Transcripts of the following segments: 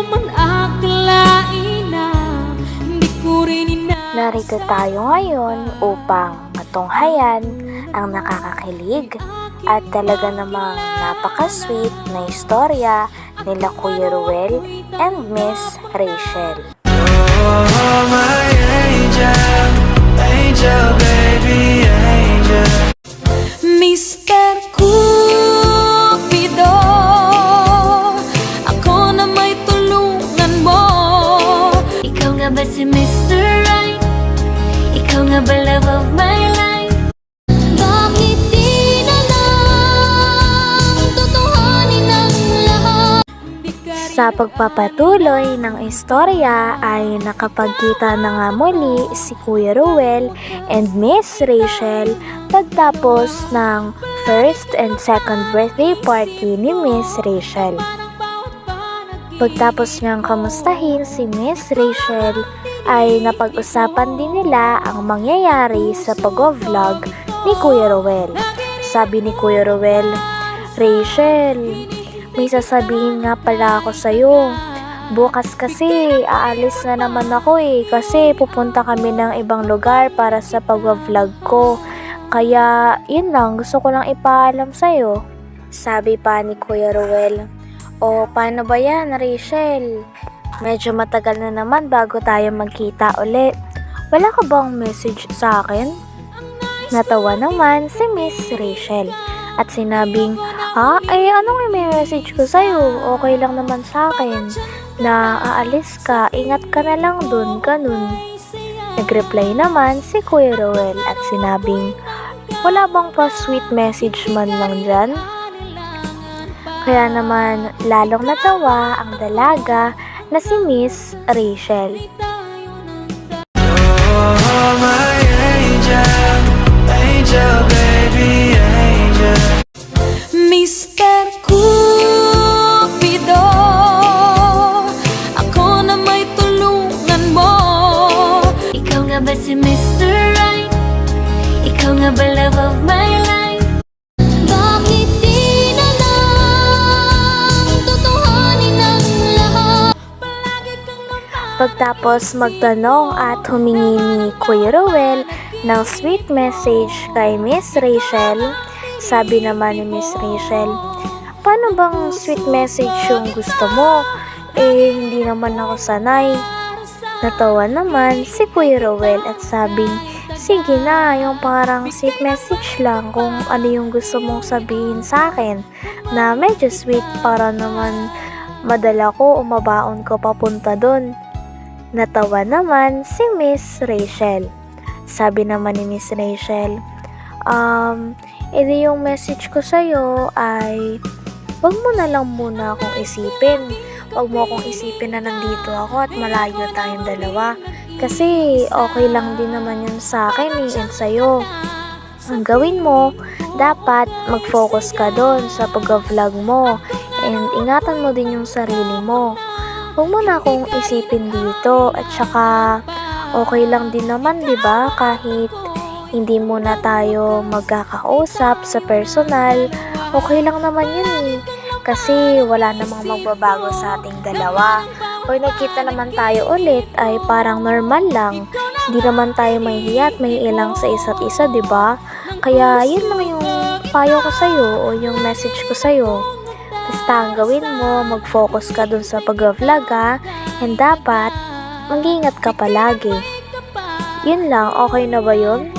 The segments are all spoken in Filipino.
naman akalain na Hindi ko rin ina Narito tayo ngayon upang matunghayan ang nakakakilig at talaga namang napaka-sweet na istorya nila Kuya Ruel and Miss Rachel. Oh, my angel, angel, baby, angel. Sa pagpapatuloy ng istorya ay nakapagkita na nga muli si Kuya Ruel and Miss Rachel pagtapos ng first and second birthday party ni Miss Rachel. Pagtapos niyang kamustahin si Miss Rachel ay napag-usapan din nila ang mangyayari sa pag-vlog ni Kuya Ruel. Sabi ni Kuya Ruel, Rachel, may sasabihin nga pala ako sa'yo. Bukas kasi, aalis na naman ako eh. Kasi pupunta kami ng ibang lugar para sa pag-vlog ko. Kaya, yun lang. Gusto ko lang ipaalam sa'yo. Sabi pa ni Kuya Ruel. O, paano ba yan, Rachel? Medyo matagal na naman bago tayo magkita ulit. Wala ka bang message sa akin? Natawa naman si Miss Rachel at sinabing, Ha? Eh, anong may message ko sa'yo? Okay lang naman sa akin. Na aalis ka, ingat ka na lang dun, ganun. Nagreply naman si Kuya Roel at sinabing, Wala bang pa sweet message man lang dyan? Kaya naman, lalong natawa ang dalaga na si Miss Rachel. Oh, my angel, baby, angel. Mr. Cupido Ako na may tulungan mo Ikaw nga ba si Mr. Right? Ikaw nga ba love of my life? Pagtapos magtanong at humingi ni Kuya Rowell ng sweet message kay Miss Rachel, sabi naman ni Miss Rachel, Paano bang sweet message yung gusto mo? Eh, hindi naman ako sanay. Natawa naman si Kuya Rowell at sabing, Sige na, yung parang sweet message lang kung ano yung gusto mong sabihin sa akin na medyo sweet para naman madala ko o mabaon ko papunta doon. Natawa naman si Miss Rachel. Sabi naman ni Miss Rachel, um, edi yung message ko sa'yo ay, wag mo na lang muna akong isipin. Wag mo akong isipin na nandito ako at malayo tayong dalawa. Kasi okay lang din naman yun sa akin eh, and sa'yo. Ang gawin mo, dapat mag-focus ka doon sa pag-vlog mo and ingatan mo din yung sarili mo. Huwag mo na akong isipin dito at saka okay lang din naman 'di ba kahit hindi muna tayo magkakausap sa personal. Okay lang naman 'yun eh. Kasi wala namang magbabago sa ating dalawa. Pag nagkita naman tayo ulit ay parang normal lang. Hindi naman tayo mahihiya at mahiilang sa isa't isa, 'di ba? Kaya yun lang yung payo ko sa'yo o yung message ko sa'yo. Basta ang gawin mo, mag-focus ka dun sa pag-vlog ha. And dapat, mag-ingat ka palagi. Yun lang, okay na ba yun?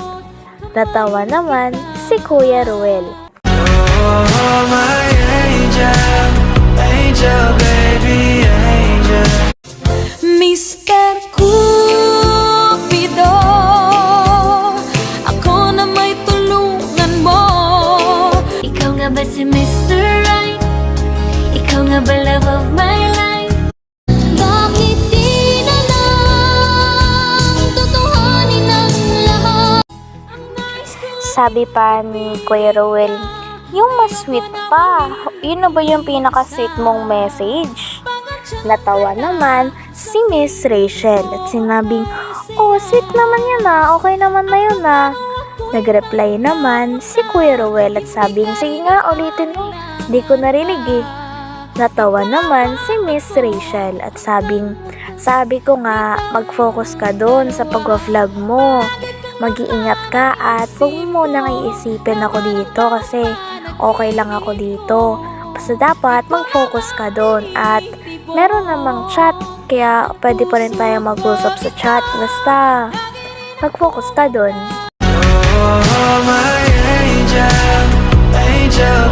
Natawa naman si Kuya Ruel. Oh, my angel, angel, baby, angel. Mr. Sabi pa ni Kuya Ruel, yung mas sweet pa, yun na ba yung pinaka-sweet mong message? Natawa naman si Miss Rachel at sinabing, Oh, sweet naman yun ah, okay naman na yun ah. Nagreply naman si Kuya Ruel at sabing, sige nga ulitin mo, di ko narinig eh. Natawa naman si Miss Rachel at sabing, sabi ko nga, mag-focus ka doon sa pag-vlog mo. Mag-iingat ka at huwag mo munang iisipin ako dito kasi okay lang ako dito. Basta dapat mag-focus ka doon at meron namang chat kaya pwede pa rin tayo mag-usap sa chat. Basta mag-focus ka doon. Oh, my angel, angel,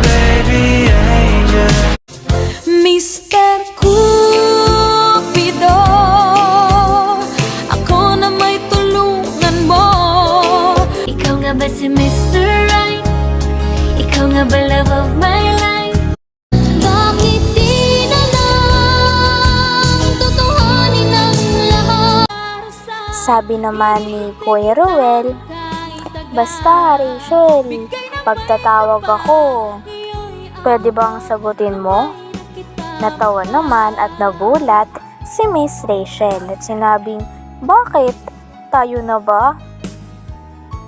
nga ba si Mr. Right? Ikaw nga ba love of my life? Bakit di na lang Tutuhanin ang lahat Sabi naman ni Kuya Ruel, Basta Rachel, pagtatawag ako, pwede bang sagutin mo? Natawa naman at nagulat si Miss Rachel at sinabing, Bakit? Tayo na ba?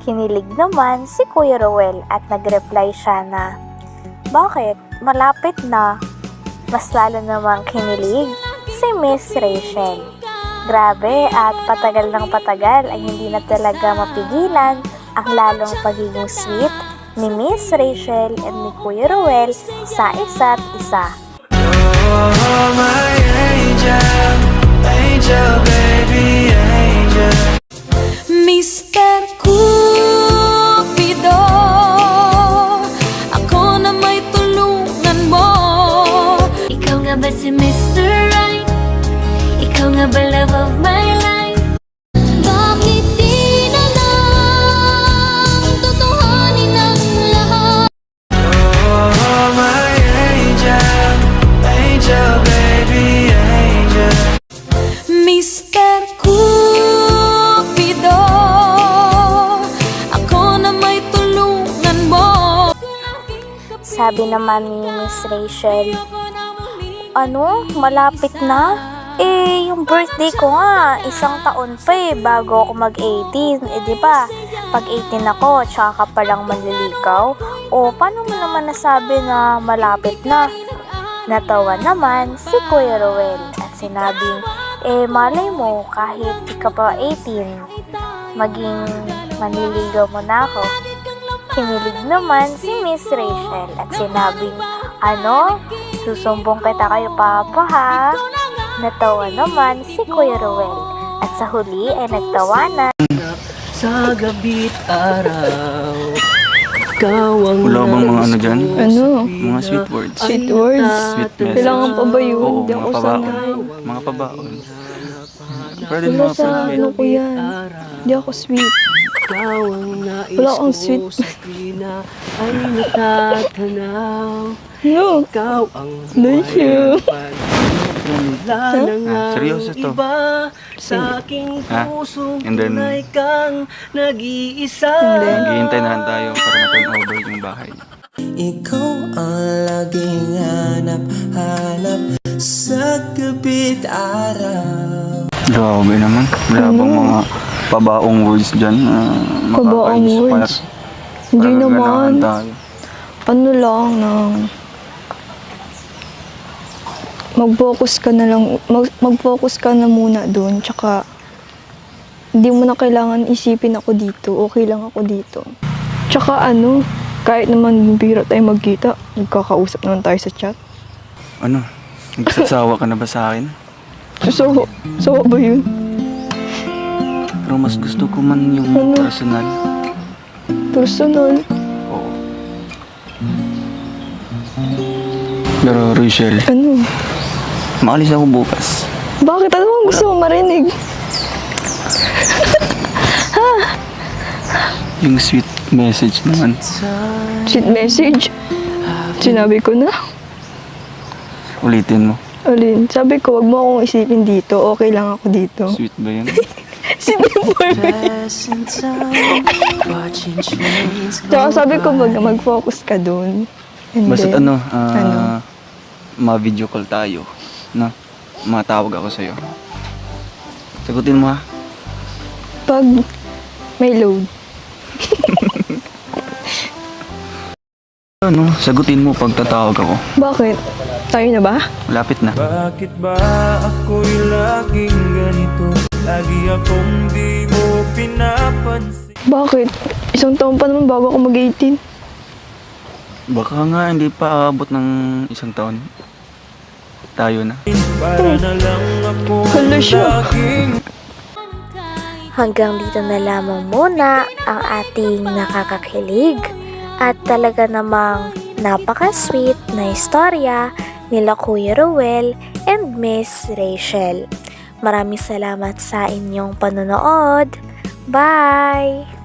Kinilig naman si Kuya Ruel at nagreply siya na, Bakit? Malapit na. Mas lalo namang kinilig si Miss Rachel. Grabe at patagal ng patagal ay hindi na talaga mapigilan ang lalong pagiging sweet ni Miss Rachel and ni Kuya Ruel sa isa't isa. Oh, my angel, angel, baby, angel. Mr. Cupido Sabi naman ni Miss Rachel, Ano? Malapit na? Eh, yung birthday ko nga, isang taon pa eh, bago ako mag-18. Eh, di ba? Pag 18 ako, tsaka ka palang manlilikaw. O, paano mo naman nasabi na malapit na? Natawa naman si Kuya Ruel at sinabing, eh, malay mo, kahit di ka pa 18, maging manliligaw mo na ako. Kinilig naman si Miss Rachel at sinabing, Ano? Susumbong kita kayo papa ha? Natawa naman si Kuya Ruel at sa huli ay nagtawanan Sa gabi't araw Ikaw ang Wala bang mga ano dyan? Ano? Mga sweet words. Sweet words. Sweet messages. Kailangan pa ba yun? Oo, ako mga pabaon. Mga pabaon. Pwede Wala mga sa ano ko yan. Hindi ako sweet. Ikaw ang nais Wala akong ko sweet. sa Ay natatanaw No. Ikaw ang Thank you. Wala na nga Ah, seryoso to? iba Sa aking puso And then- tunay kang nag-iisa Naghihintay na lang tayo para ma-turn over yung bahay. Ikaw ang laging hanap-hanap sa gabi't araw. Grabe naman. Wala bang mga pabaong words dyan na Pabaong words? Hindi naman. tayo. Ano lang na mag-focus ka na lang, mag- mag-focus ka na muna doon, tsaka hindi mo na kailangan isipin ako dito, okay lang ako dito. Tsaka ano, kahit naman biro tayo magkita, nagkakausap naman tayo sa chat. Ano? Nagsasawa ka na ba sa akin? So, so ba yun? Pero mas gusto ko man yung Ano? personal. Personal. Oo. Pero Rachel, Ano? maalis ako bukas. Bakit? Ano bang gusto mo marinig? Yung sweet message naman. Sweet message? Sinabi ko na. Ulitin mo. Alin, sabi ko, wag mo akong isipin dito. Okay lang ako dito. Sweet ba yun? Sinimple mo yun. Passing time, watching trains Tsaka sabi ko, mag, mag-focus ka dun. And Basta then, ano, ah, ano? ma-video call tayo. No? Matawag ako sa'yo. Sagutin mo ha. Pag may load. Ano, sagutin mo pag tatawag ako. Bakit? Tayo na ba? Malapit na. Bakit ba ako'y laging ganito? Lagi akong di mo pinapansin Bakit? Isang taon pa naman bago ako mag-18. Baka nga hindi pa aabot ng isang taon. Tayo na. Para na lang ako Hala siya. laging Hanggang dito na lamang muna ang ating nakakakilig at talaga namang napaka-sweet na istorya nila Kuya Ruel and Miss Rachel. Maraming salamat sa inyong panonood. Bye!